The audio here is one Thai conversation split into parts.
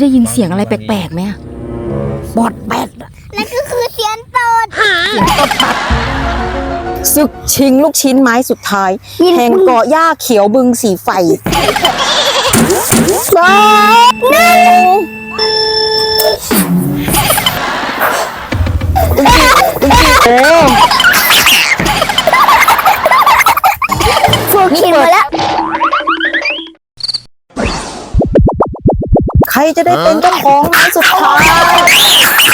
ได้ยินเสียงอะไรแปลกๆไหมอะบอดแบดอะนั่นก็คือเสียงโตดศึกชิงลูกชิ้นไม้สุดท้าย แห่งเกาะหญ้าเขียวบึงสีไฟสองหนึ่งโอ้ฟูกินมาแล้ว รจะได้เป็นเจ้าของไม้สุดท้าย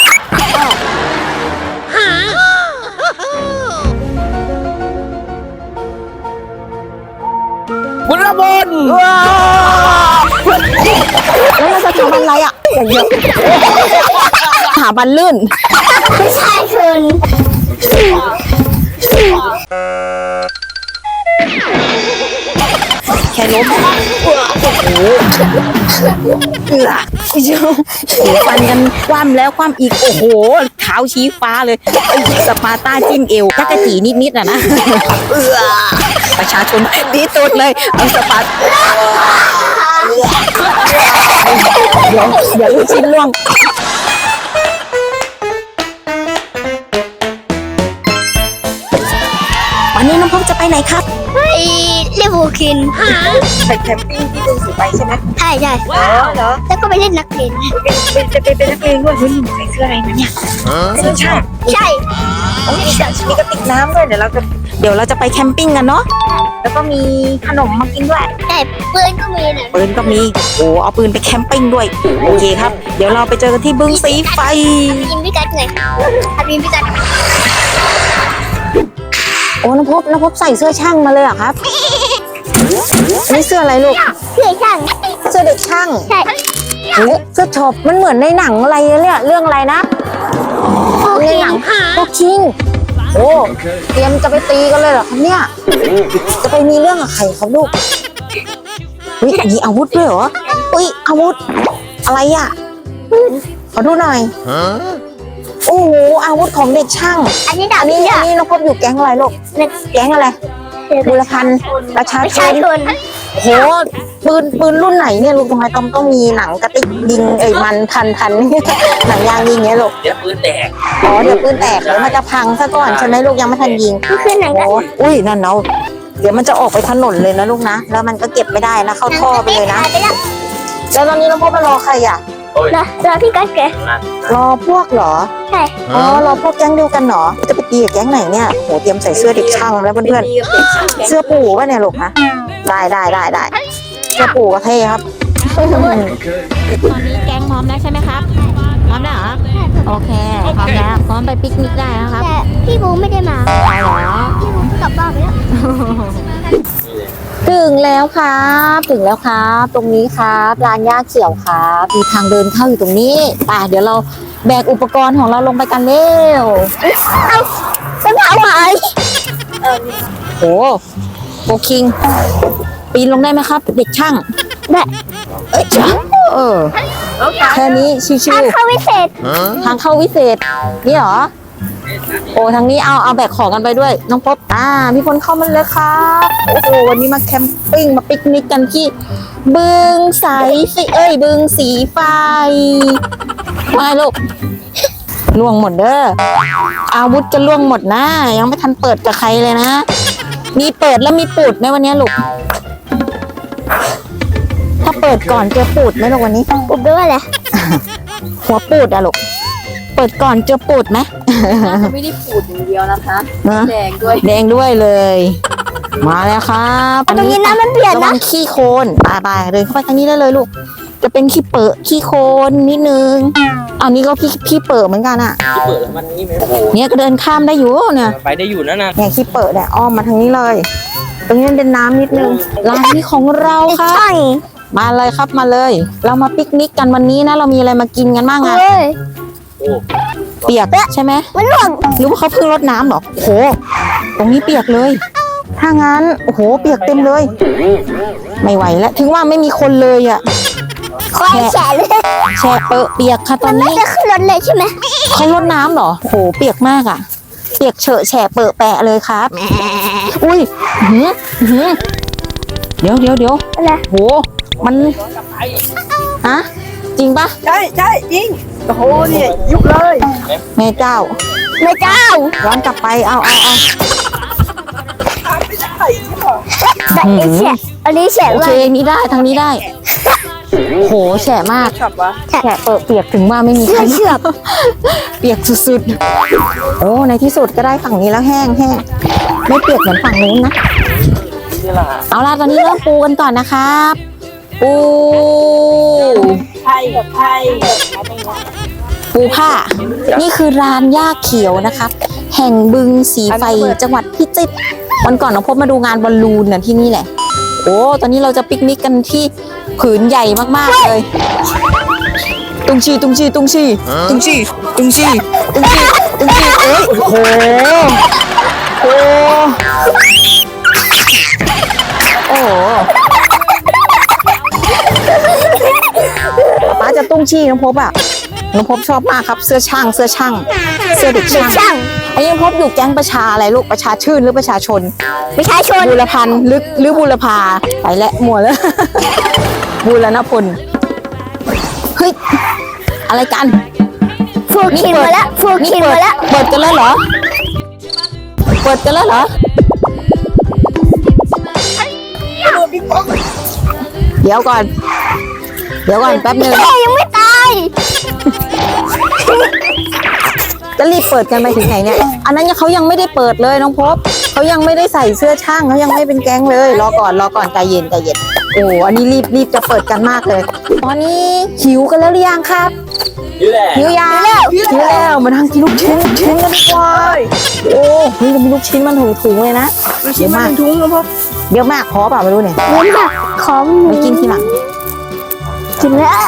บุญระบนว้าวแล้วเราจะทำอะไรอะอย่างเดียวหาบันลื่น ไม่ใช่คุณ ล้มโอ้โหเอือเจ้าโอ้ฟันกันคว่ำแล้วคว่ำอีกโอ้โหเท้าชี้ฟ้าเลยไอ้สปาร์ต้าจิ้มเอวจักกะจีนิดๆอะนะเอือประชาชนดีตุดเลยเอาสปาร์ต้าเดี๋ยวเดี๋ยวลูกชิ้นล่วงวันนี้น้องพบจะไปไหนครับ เล่นฟูกินไปแคมปิ้งที่บึงสีไฟใช่ไหมใช่ใช่อ๋อเหรอแล้วก็ไปเล่นนักเรียนเป็นเป็นจะเป็นเป็นนักเรียนด้วยเฮ้ยใส่เสื้ออะไรมาเนี่ยเสื้อช่างใช่โอ้ยมีมีกระติกน้ำด้วยเดี๋ยวเราจะเดี๋ยวเราจะไปแคมปิ้งกันเนาะแล้วก็มีขนมมากินด้วยใช่ปืนก็มีนะปืนก็มีโอ้เอาปืนไปแคมปิ้งด้วยโอเคครับ เดี๋ยวเราไปเจอกันที่บึงสีไฟยิงพิกัดไงทำยิงพิกัดโอ้น้องพบน้องพบใส่เสื้อช่างมาเลยเหรอครับอันนี่เสื้ออะไรลูกเพื่อช่างเสื้อเด็กช่างใช่โอ้เสื้อช็อปมันเหมือนในหนังอะไรเนี่ยเรื่องอะไรนะฟูในกินหนังโตคิง โอ้เตรียมจะไปตีกันเลยเหรอครับเนี่ยจะไปมีเรื่องกับใครครับลูกอุ้ยมีอาวุธด้วยเหรออุ้ยอาวุธ อะไรอะขอดูหน่อย โอ้โหอาวุธของเด็กช่าง อันนี้ดาอับนนี้นี่อันนี้น้องพบอยู่แก๊งอะไรลูกแก๊งอะไรบุรพันธ์ประชาไม่ชใช่นชนโหปืนปืนรุ่นไหนเนี่ยลูกทำไมต้องต้องมีหนังกระติกยิงเอ้ยมันทันทันหนังยางยิงเงี้ยลูกเดี๋ยวปืนแตกอ๋อเดี๋ยวปืนแตกเดี๋ยวมันจะพังซะก่อนใช่ไหมลูกยังไม่ทันยิงก็คือหนังโอ้กระอุ้ยนั่นเนาเดี๋ยวมันจะออกไปถนนเลยนะลูกนะ แล้วมันก็เก็บไม่ได้นะเข้าท่อไปเลยนะไปแล้วแล้วตอนนี้น้องพบมารอใครอะ โอ้ยรอรอพี่กัดแกรอพวกเหรอ ใช่ อ๋อ รอพวกแก๊งเดียวกันเหรอ จะไปตีกับแก๊งไหนเนี่ยโหเตรียมใส่เสื้อเด็กช่างแล้วเพื่อนๆ เสื้อปู่ป่ะเนี่ยลูกนะ ได้ได้ได้ได้เสื้อปู่ก็เท่ครับ ตอนนี้แก๊งพร้อมแล้วใช่ไหมครับ พร้อมแล้วเหรอ โอเค พร้อมแล้ว พร้อมไปปิกนิกได้แล้วครับ แต่พี่บูไม่ได้มาไปแล้วพี่บูกลับบ้านไปแล้ว ถึงแล้วครับ ถึงแล้วครับ ตรงนี้ครับร้านย่าเขียวครับมีทางเดินเข้าอยู่ตรงนี้ป่ะเดี๋ยวเราแบกอุปกรณ์ของเราลงไปกันเร็วต้นเท้าหายโอ้โฟคิง ปีนลงได้ไหมครับ เด็กช่างได้เอ้ยเออแค่นี้ชิวทางเข้าวิเศษๆทางเข้าวิเศษนี่เหรอ โอ้ทางนี้เอาเอาแบกของกันไปด้วย น้องพบอ่ามีคนเข้ามาเลยครับโอ้โหวันนี้มาแคมปิ้งมาปิกนิกกันที่ บึงสายสิเอ้ยบึงสีไฟมาลูกล่วงหมดเด้ออาวุธจะล่วงหมดนะ ยังไม่ทันเปิดกับใครเลยนะ มีเปิดแล้วมีปูดไหมวันนี้ลูกถ้าเปิดก่อนเจอปูดไหมลูกวันนี้อุบด้วยอะไรหัวปูดอะลูก เปิดก่อนเจอปูดไหมไม่ได้ปูดอย่างเดียวนะคะนะแดงด้วย แดงด้วยเลย มาแล้วครับตรงนี้น้ำมันเปลี่ยนระวันะงขี้โคลนไปไปเดินเข้าไปทางนี้ได้เลยลูก จะเป็นขี้เปอะขี้โคลนนิดนึงเอานี่ก็ขี้ขี้เปอะเหมือนกันอะที่เปิดแล้วมันนี่ไหมโอ้โหเนี่ยก็เดินข้ามได้อยู่เนี่ย ไปได้อยู่นะนะเนี่ยขี้เปอะเนี่ยอ้อมมาทางนี้เลย ตรงนี้มันเป็นน้ำนิดนึงร้านนี้ของเราครับใช่มาเลยครับมาเลย เรามาปิกนิกกันวันนี้นะ เรามีอะไรมากินกันบ้างอะเอ้ยโอ้ เปียกใช่ไหมมันหล่นหรือว่าเขาเพิ่งรดน้ำเหรอโอ้โห ตรงนี้เปียกเลย ถ้างั้นโอ้โห เปียกเต็มเลย ไม่ไหวแล้วถึงว่าไม่มีคนเลยอะควายแฉะเลยแฉะเปอะเปียกค่ะตอนไม่นี้จะขึ้นรถเลยใช่ไหมเขารดน้ำเหรอโอ้โห เปียกมากอะเปียกเฉอะแฉะเปอะแปะเลยครับอุ้ยอื้อหืออื้อหือเดี๋ยวเดี๋ยวเดี๋ยวอะไรโห มันฮะ จริงปะใช่ใช่จริงโอ้โหเนี่ยยุบเลยแม่เจ้าแม่เจ้าย้อนกลับไปเอาเอาเอาไม่ได้ใช่ป่ะแต่ไอ้แฉะอันนี้แฉะโอว่าเคนี้ได้ทางนี้ได้โหแฉะมากขับวะแฉะเปิดเปียกถึงว่าไม่มีใครเชือกเปียกสุดๆโอ้ในที่สุดก็ได้ฝั่งนี้แล้วแห้งแห้งไม่เปียกเหมือนฝั่งนู้นนะ นี่ล่ะเอาล่ะตอนนี้เริ่มปูกันก่อนนะครับ ปู ไทยกับไทยปูผ้า นี่คือร้านย่าเขียวนะครับแห่งบึงสีไฟจังหวัดพิจิตรวันก่อนน้องพบมาดูงานบอลลูนน่ะที่นี่แหละ โอ้ตอนนี้เราจะปิกนิกกันที่ผืนใหญ่มากๆเลย ตุงชีตุงชีตุงชีตุงชีตุงชีตุงชีตุงชีเอ้ยโอ้โหโอ้โอ้โห ตุ้งชีน้องพบอะน้องพบชอบมากครับ เสื้อช่างเสื้อช่าง เสื้อเด็กช่างช่างอันนี้น้องพบอยู่แก๊งประชาอะไรลูกประชาชื่นหรือประชาชน ประชาชนบูรพันธ์หรือหรือบูรพาไปและหมวแล้วบูรณพลเฮ้ยอะไรกันฟูคินมาแล้วฟูนี่คินมาแล้วเปิดกันแล้วเหรอ เปิดกันแล้วเหรอเดี๋ยวก่อน เดี๋ยวก่อนแป๊บหนึงแม่ยังไม่ จะรีบเปิดกันไปถึงไหนเนี่ย อันนั้นยังเขายังไม่ได้เปิดเลยน้องพบเขายังไม่ได้ใส่เสื้อช่างเขายังไม่เป็นแก๊งเลย รอก่อนรอก่อนใจเย็นใจเย็น โอ้อันนี้รีบรีบจะเปิดกันมากเลย ตอนนี้หิวกันแล้วหรือยังครับ นี่แหละหิวยังหิวแล้วมานั่งกินลูกชิ้นลูกชิ้นกันดีกว่าโอ้เฮ้ยเรามีลูกชิ้นมันถุงถุงๆเลยนะลูกชิ้นมาหนึ่งถุงแล้วพ่อเยอะมากพอเปล่าไม่รู้เนี่ยนี่ค่ะของหมูไปกินทีหลัง กินแล้ว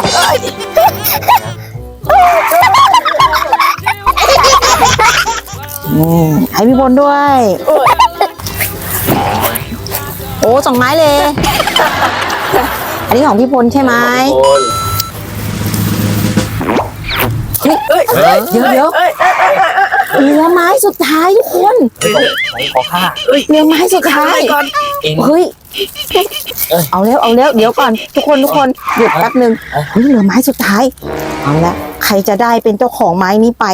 อืมให้พี่บนด้วย โอ้สองไม้เลย อันนี้ของพี่พลใช่ไหมโอนเฮ้ยเอ้ยเอ้ยเดี๋ยวเดี๋ยวเอ้ยเหลือไม้สุดท้ายทุกคน ขอค่าเหลือไม้สุดท้ายก่อนเองเฮ้ย เอ้ยเอาแล้วเอาแล้วเดี๋ยวก่อนทุกคนทุกคนหยุดแป๊บหนึ่งเฮ้ยเหลือไม้สุดท้ายเอาละใครจะได้เป็นเจ้าของไม้นี้ไป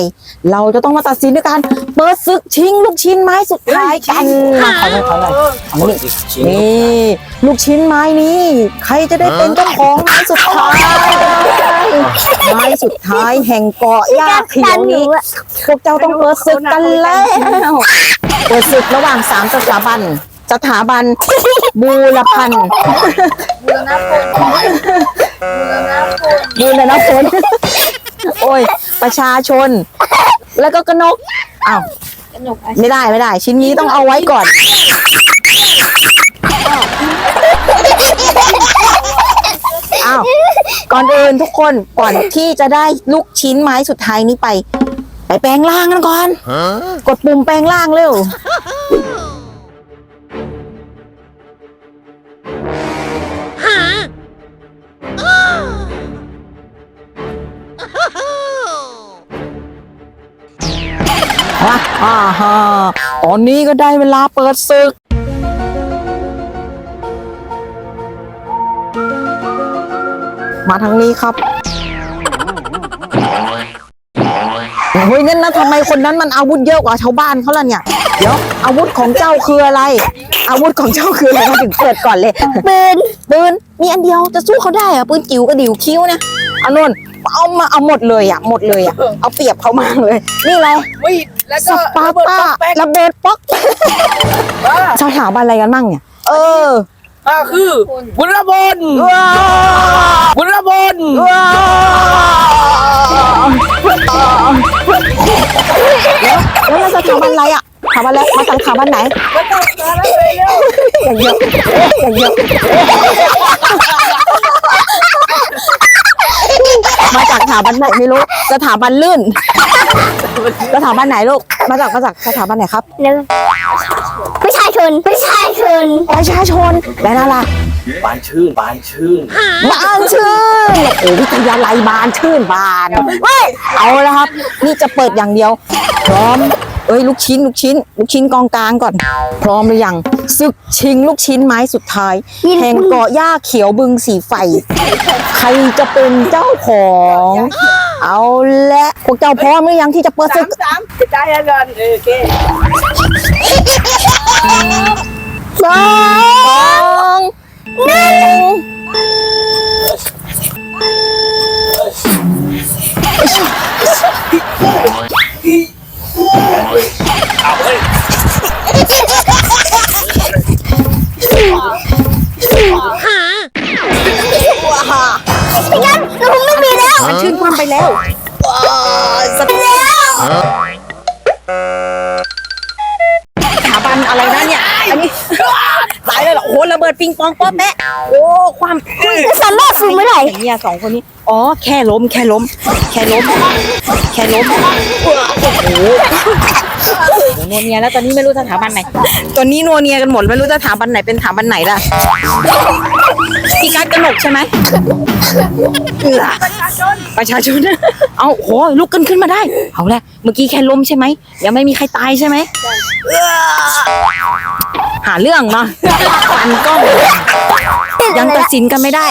เราจะต้องมาตัดสินด้วยการเปิดศึกชิงลูกชิ้นไม้สุดท้ายกันมาขอหน่อยขอหน่อยเอามานี่ชิ้นนี่ลูกชิ้นไม้นี้ ใครจะได้เป็นเจ้าของไม้สุดท้าย ไม้สุดท้ายแห่งเกาะย่าเขียวนี้พวกเจ้าต้องเปิดศึกกันแล้วเปิดศึกระหว่างสามสถาบัน สถาบันบูรพันธ์บูรณพลโอ้ย ประชาชน แล้วก็กนกอ้าวไม่ได้ไม่ได้ ชิ้นนี้ต้องเอาไว้ก่อนอ้าวก่อนอื่นทุกคนก่อนที่จะได้ลูกชิ้นไม้สุดท้ายนี้ไป ไปแปลงร่างกันก่อน กดปุ่มแปลงร่างเร็ว อะอ่าฮะตอนนี้ก็ได้เวลาเปิดศึก มาทางนี้ครับ เฮ้ยนั่นนะทำไมคนนั้นมันอาวุธเยอะกว่าชาวบ้านเขาล่ะเนี่ย เดี๋ยวอาวุธของเจ้าคืออะไร อาวุธของเจ้าคืออะไรมาถึงเปิดก่อนเลย ปืน ปืน มีอันเดียวจะสู้เขาได้เหรอะปืนจิ๋วกับดิวคิ้วเนี่ยเอานนเอามาเอาหมดเลยอะหมดเลยอะเอาเปรียบเขามากเลย นี่อะไรวิ่งแล้วสก็ปาร์ต้าระเบิดป๊อกแป๊กระเบิดป๊อกว่าสถาบันอะไรกันบ้างเนี่ย เอออ่าคือบุญบนว้าว แล้วแล้วมาสถาบันอะไรอะถาบันอะไรมาจากสถาบันไหนมาต้องการอะไรเร็วอย่างเดียวอย่างเดียวมาจากสถาบันไหนไม่รู้สถาบันลื่นสถาบันไหนลูกมาจากมาจากสถาบันไหนครับหนึ่งประชาชนประชาชนประชาชนและนั่นล่ะบานชื่นบานชื่นบานชื่นโอ้วิทยาลัยบานชื่นบานเว้ยเอาแล้วครับ นี่จะเปิดอย่างเดียวพร้อม เอ้ยลูกชิ้น ลูกชิ้น ลูกชิ้นกองกลางก่อน พร้อมหรือยังศึกชิงลูกชิ้นไม้สุดท้าย แห่งเกาะหญ้าเขียวบึงสีไฟ ใครจะเป็นเจ้าของ เอาละพวกเจ้าพร้อมหรือยังที่จะเปิดศึกสามใจเย็นก่อนโอเคสองหนึ่ง ไม่งั้นเราคงไม่มีแล้วมันชื่นความไปแล้วสถาบันอะไรนะเนี่ย อันนี้ตายเลยเหรอโอ้โหระเบิดปิงปองป๊อปแม่โเนี่ยสองคนนี้ อ๋อ แค่ล้ม แค่ล้ม แค่ล้ม แค่ล้ม โอ้โหนัวเนียแล้วตอนนี้ไม่รู้สถาบันไหน ตอนนี้นัวเนียกันหมดไม่รู้สถาบันไหนเป็นสถาบันไหนล่ะ พี่กัดกระหนกใช่ไหมเออประชาชน เอาโหลุกกันขึ้นมาได้ เอาละเมื่อกี้แค่ล้มใช่ไหมยังไม่มีใครตายใช่ไหมเออหาเรื่องเนาะปันกล้องยังตัดสินกันไม่ได้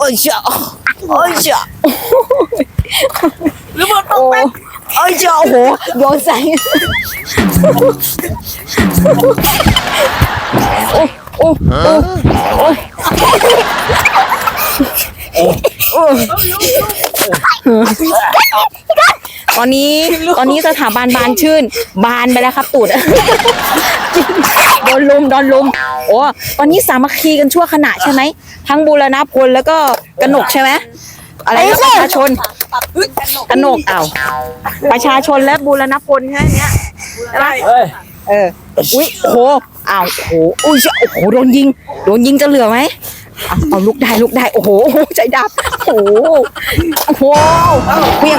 โอ้ยเจ้าโอ้ยเจ้าระเบิดโอ้โอ้ยเจ้าโอ้โหโยนใส่โอ้โอ้โอ้โอ้ยโอ้ ตอนนี้ตอนนี้สถาบันบานชื่น บานไปแล้วครับตูดโดนลุมโดนลุมโอ้ตอนนี้สามัคคีกันชั่วขณะใช่ไหมทั้งบูรณพลแล้วก็กนกใช่ไหมอะไรนะประชาชนกนกอ้าวประชาชนและบูรณพลใช่ไหมเนี่ยใช่ไหมเฮ้ยเอออุ้ยโอ้โหอ้าวโอ้โหอุ้ยเจ้าโอ้โหโดนยิงโดนยิงจะเหลือไหมเอาเอาลุกได้ลุกได้โอ้โหใจดำโอ้โหโอ้โหเพียง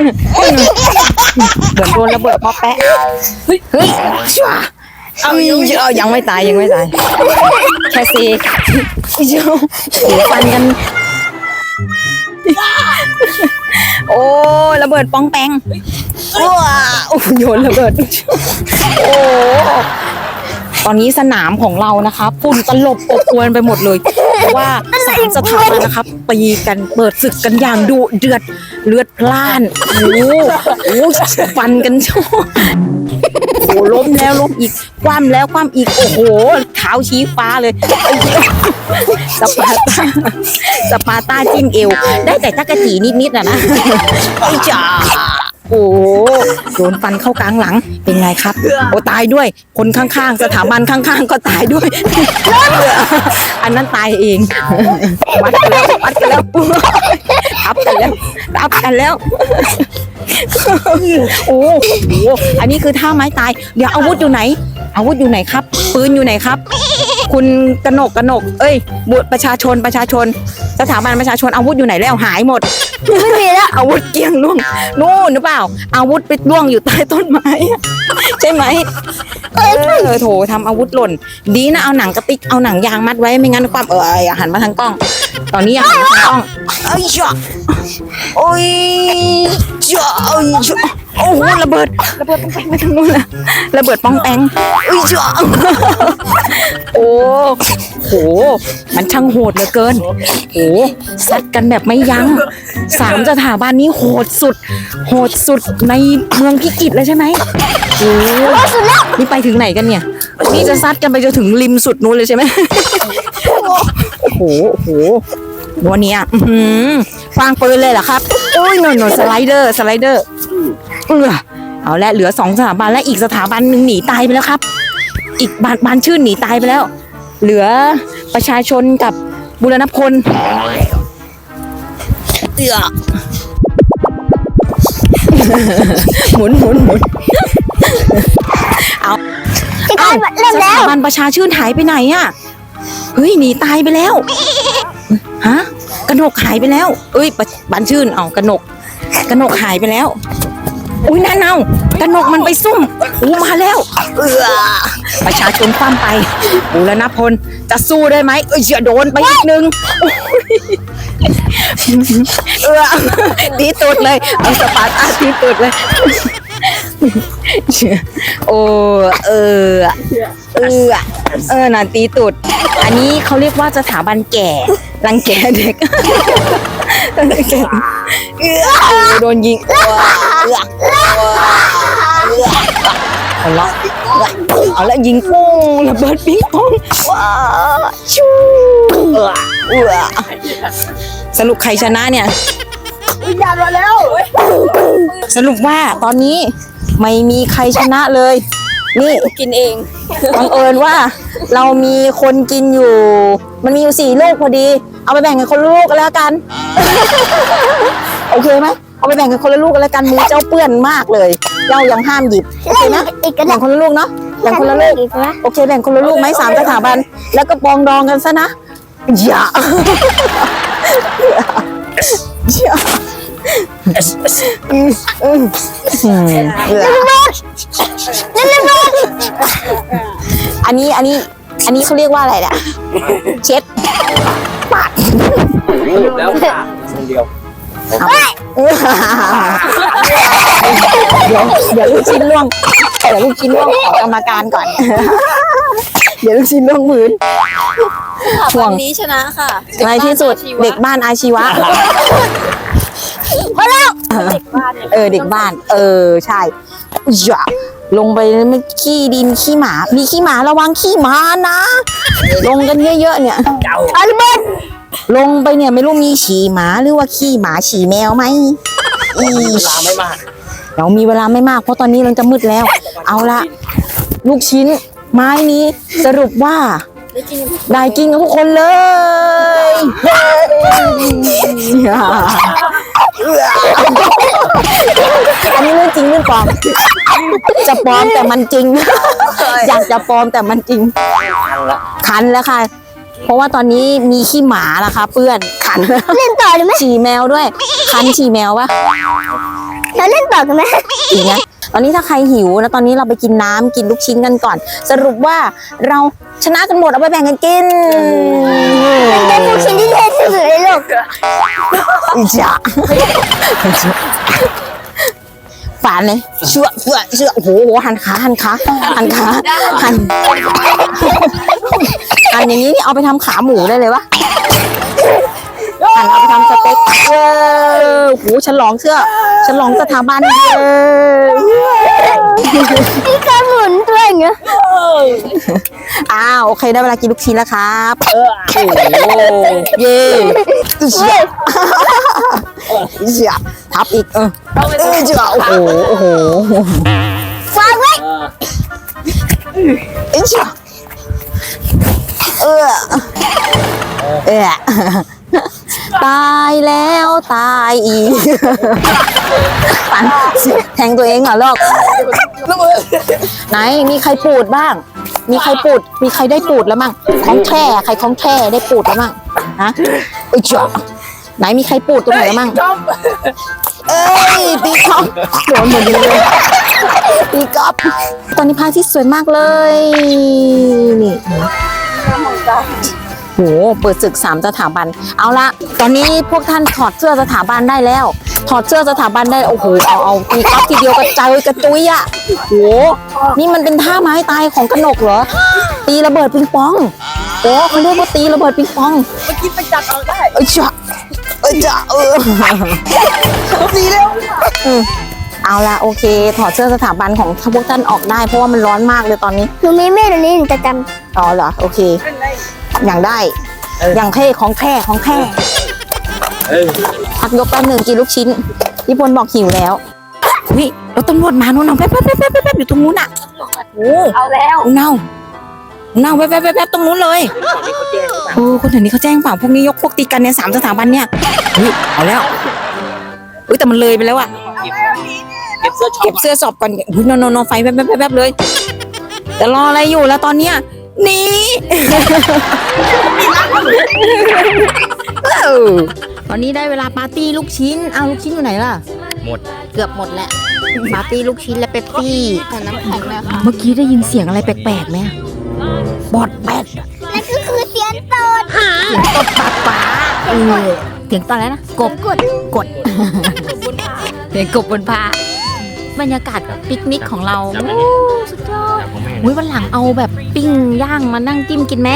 เหมือนโดนระเบิดพอแปะเฮ้ยเฮ้ยชัวเอายังไม่ตายยังไม่ตายแค่ซีเจ้าโอ้ฟันกันโอ้ระเบิดปองแปงว้าโอ้โยนระเบิดโอ้ตอนนี้สนามของเรานะคะฝุ่นตลบอบอวนไปหมดเลยเพ ราะว่าสามสถาบันนะครับตีกันเปิดศึกกันอย่างดุเดือดเลือดพล่านโอ้โหฟันกันชั่วโอ้ล้มแล้วล้มอีกคว่ำแล้วคว่ำอีกโอ้โหเท้าชี้ฟ้าเลยสปาร์ตาสปาร์ตาจิ้มเอว ได้แต่จักรจีนิดๆอะนะไอ้จ๋า โอ้โหโดนฟันเข้ากลางหลังเป็นไงครับ โอ้ตายด้วย คนข้างๆ สถาบันข้างๆ ก็ตายด้วย อันนั้นตายเองวัดกันแล้ววัดกันแล้ว ทับกันแล้วทับกันแล้ว โอ้โห อันนี้คือท่าไม้ตาย เดี๋ยวอาวุธอยู่ไหน อาวุธอยู่ไหนครับ ปืนอยู่ไหนครับ คุณกนกกนก เอ้ยบุตรประชาชนประชาชน สถาบันประชาชนอาวุธอยู่ไหนแล้วหายหมด ไม่มีแล้ว อาวุธเกลี้ยงล่วง นู่นหรือเปล่า อาวุธไปล่วงอยู่ใต้ต้นไม้ใช่ไหมเออโถทำอาวุธหล่น ดีนะเอาหนังกระติกเอาหนังยางมัดไว้ไม่งั้นความเออหันมาทางกล้อง ตอนนี้อย่าหันมาทางกล้องเอ้ยจ้ะโอ้ยจ้ะเจ้ะโอ้โหระเบิดระเบิดป้องแปงไปทางนู้นนะระเบิดปองแปงเอ้ยจ้ะโอ้โห มันช่างโหดเหลือเกินโอ้ซัดกันแบบไม่ยั้งสามสถาบันนี้โหดสุด โหดสุดในเมืองพิจิตรเลยใช่ไหมโอ้นี่ไปถึงไหนกันเนี่ย นี่จะซัดกันไปจนถึงริมสุดนู้นเลยใช่ไหมโอ้โหโอ้โห วันเนี้ยอื้อหือฟางปืนเลยเหรอครับโอ้ยโนนสไลเดอร์สไลเดอร์เออเอาละเหลือสองสถาบันและอีกสถาบันหนึ่งหนีตายไปแล้วครับ อีกบานบานชื่นหนีตายไปแล้ว เหลือประชาชนกับบุรณพลเอือหมุนหมุนหมุนจะได้เล่นสแล้วถาบันประชาชื่นหายไปไหนอะเฮ้ยหนีตายไปแล้ว ฮะกนกหายไปแล้ว เอ้ยประบันชื่นเอากนกกนกหายไปแล้วอุ้ยนั่นเอากนกมันไปซุ่มอู้มาแล้ว เออประชาชนคว่ำไปบูรณพลจะสู้ได้ไหมเอ้ยจะโดนไปอีกหนึ่งโอ้ยเออตีตูดเลยเอาสปาร์ตาตีตูดเลยโอ้เออเออเออนาตีตุด อันนี้เขาเรียกว่าสถาบันแก่รังแกเด็กรังแกเออโดนยิงเออเออเออเอาละเอาละยิงโป้งระเบิดปิงปองว้าวชูเออเออสรุปใครชนะเนี่ยวิญญาณมาแล้ว สรุปว่าตอนนี้ไม่มีใครชนะเลย นี่กินเองบังเอิญว่า เรามีคนกินอยู่ มันมีอยู่สี่ลูกพอดี เอาไปแบ่งกันคนละลูกกันแล้วกัน โอเคไหมเอาไปแบ่งกันคนละลูกกันแล้วกันมือเจ้าเปื้อนมากเลยเจ้ายังห้ามหยิบโอเคนะอีกก็ได้แบ่งคนละลูกเนาะแบ่งคนละลูกอีกนะโอเคแบ่งคนละลูกไหมสามสถาบัน แล้วก็ปองดองกันซะนะอย่าอย่า อืมอืมอืมอันนี้อันนี้ อันนี้เขาเรียกว่าอะไรเนี่ยเช็ดปากสรุปแล้วค่ะคนเดียวเดี๋ยวเดี๋ยวลูกชิ้นล่วงเดี๋ยวลูกชิ้นล่วงขอกรรมการก่อน เดี๋ยวลูกชิ้นล่วงพื้นห่วงนี้ชนะค่ะในที่สุดเด็กบ้านอาชีวะ มาแล้วเออเด็กบ้าน เออใช่อย่าลงไปไม่ขี้ดินขี้หมา มีขี้หมาระวังขี้หมานะ ลงกันเยอะๆเนี่ยเอาระเบิดลงไปเนี่ยไม่รู้มีฉี่หมาหรือว่าขี้หมาฉี่แมวไหมอีเวลาไม่มากเรามีเวลาไม่มากเพราะตอนนี้เราจะมืดแล้ว เอาละลูกชิ้น ไม้นี้สรุปว่า ได้กินกับทุกคนเลย อันนี้เรื่องจริงเรื่องปลอม จะปลอมแต่มันจริง อยากจะปลอมแต่มันจริงทันละคันแล้วค่ะ เพราะว่าตอนนี้มีขี้หมาละคะเปื้อนคันเล่นต่อเลยไหมฉี่แมวด้วย คันฉี่แมวปะเราเล่นต่อกันไหมอีกนะ ตอนนี้ถ้าใครหิวนะตอนนี้เราไปกินน้ำกินลูกชิ้นกันก่อน สรุปว่าเราชนะกันหมดเอาไปแบ่งกันกินเป็นลูกชิ้นที่เท่ที่สุดในโลกอีจ้ะฝานเลยเชื่อเชื่อเชื่อโอ้โหหันขาหันขาหันขาหันหันอย่างนี้นี่เอาไปทำขาหมูได้เลยวะ หันเอาไปทำสเต็กเออโอ้โหฉลองเชื่อฉลองสถาบันเออมีการหมุนตัวอย่างเงี้ยอ้าวโอเคได้เวลากินลูกชิ้นแล้วครับโอ้เย่เฮ้ยเสียทับอีกเออเออเจ้าโอ้โหโอ้โหวางไว้เออเอ้ยเจ้าเออเออ ตายแล้วตายอีกปันแทงตัวเองเหรอลูกไหนมีใครปูดบ้าง มีใครปูด มีใครได้ปูดแล้วมั่งของแท้ใครของแท้ได้ปูดแล้วมั่งฮะเอ้ยเจ้าไหนมีใครปูดตรงไหนแล้วมั่งเอ้ยตีกอล์ฟโดนหมดเลยตีกอล์ฟตอนนี้พระอาที่สวยมากเลยนี่ หเปิดศึกสามสถาบัน เอาละตอนนี้พวกท่านถอดเสื้อสถาบันได้แล้ว ถอดเสื้อสถาบันได้ โอ้โห เอาเอาตีกอล์ฟทีเดียวกระจายกระจุยอะโห นี่มันเป็นท่าไม้ตายของกนกเหรอ ตีระเบิดปิงปองโอ้เขาเรียกว่าตีระเบิดปิงปองเมื่อกี้ไปจับเอาได้เอ้ยจ้ะเอ้ยจ้ะเออสีเร็วเอาละโอเค ถอดเสื้อสถาบันของพวกท่านออกได้เพราะว่ามันร้อนมากเลยตอนนี้หนูมีเม่ตรงนี้หนูจะจอ๋อเหรอโอเค อย่างได้ อย่างเท่ของแท้ของแท้เออพักยกแป๊บหนึ่งกินลูกชิ้นพี่พลบอกหิวแล้ววิรถตำรวจมานู่นน่ะแป๊บแป๊บแป๊บแป๊บแป๊บอยู่ตรงนู้นอะโอ้เอาแล้วเน่าเน่าแป๊บแป๊บแป๊บแป๊บตรงนู้นเลยโอ้คนแถวนี้เขาแจ้งเปล่าพวกนี้ยกพวกตีกันเนี่ยสามสถาบันเนี่ยอุ้ยเอาแล้วอุ้ยแต่มันเลยไปแล้วอะเก็บเสื้อช็อปเก็บเสื้อสอบก่อนอุ้ยนอนนอนไฟแป๊บแป๊บแป๊บแป๊บเลย แต่รออะไรอยู่แล้วตอนเนี้ย หนี่ตอนนี้ได้เวลาปาร์ตี้ลูกชิ้น เอาลูกชิ้นอยู่ไหนล่ะ หมด เกือบหมดแล้ว ปาร์ตี้ลูกชิ้นและเป๊ปซี่แต่น้ำแข็งเลยค่ะเมื่อกี้ได้ยินเสียงอะไรแปลกๆไหมอะบอดแบดำนั่นก็คือเสียงตดกดปากป๋าเออเสียงตอนแล้วนะ กบกดกดเสียงกบบนผ้า บรรยากาศปิกนิกของเราจับอันโอ้นี้สุดยอดแต่ผมไม่เห็นอุ้ยวันหลังเอาแบบปิ้งย่างมานั่งจิ้มกินไหม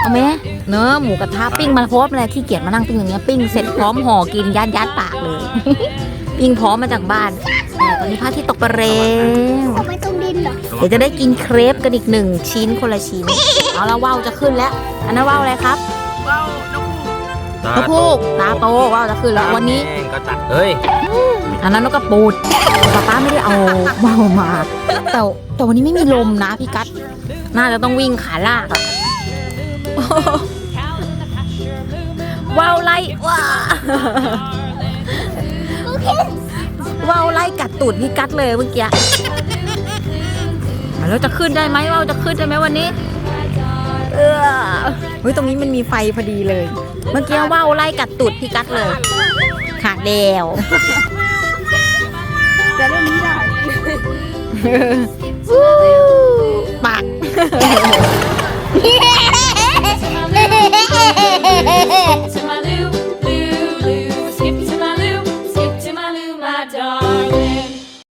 เอาไหมเนื้อะหมูกระทะปิ้งมาพร้อมอะไรขี้เกียจมานั่งปิ้งอย่างเงี้ยปิ้งเสร็จพร้อมห่อกินยัดยัดปากเลย ปิ้งพร้อมมาจากบ้านแต่ตอนนี้พระอาที่ตกประเรงทำไมต้องดินเหรอเดี๋ยวจะได้กินเครปกันอีกหนึ่งชิ้นคนละชิ้นเอาแล้วว่าวจะขึ้นแล้ว อันนั้นว่าวอะไรครับนกพูกตาโตว่าวจะขึ้นแล้ววันนี้แม่งก็ตัดเฮ้ย อันนั้นนกกระปูดป้าป้าไม่ได้เอาว่าวมา แต่แต่วันนี้ไม่มีลมนะพี่กัดน่าจะต้องวิ่งขาลากอะว่าวไล่ว้าว่าวไล่กัดตูดพี่กัดเลยเมื่อกี้แล้วจะขึ้นได้ไหมว่าวจะขึ้นได้ไหมวันนี้ เออเฮ้ยตรงนี้มันมีไฟพอดีเลย เมื่อกี้ว่าวไล่กัดตูดพี่กัดเลยขาดเดว แต่เรื่องนี้ได้ปากเฮ้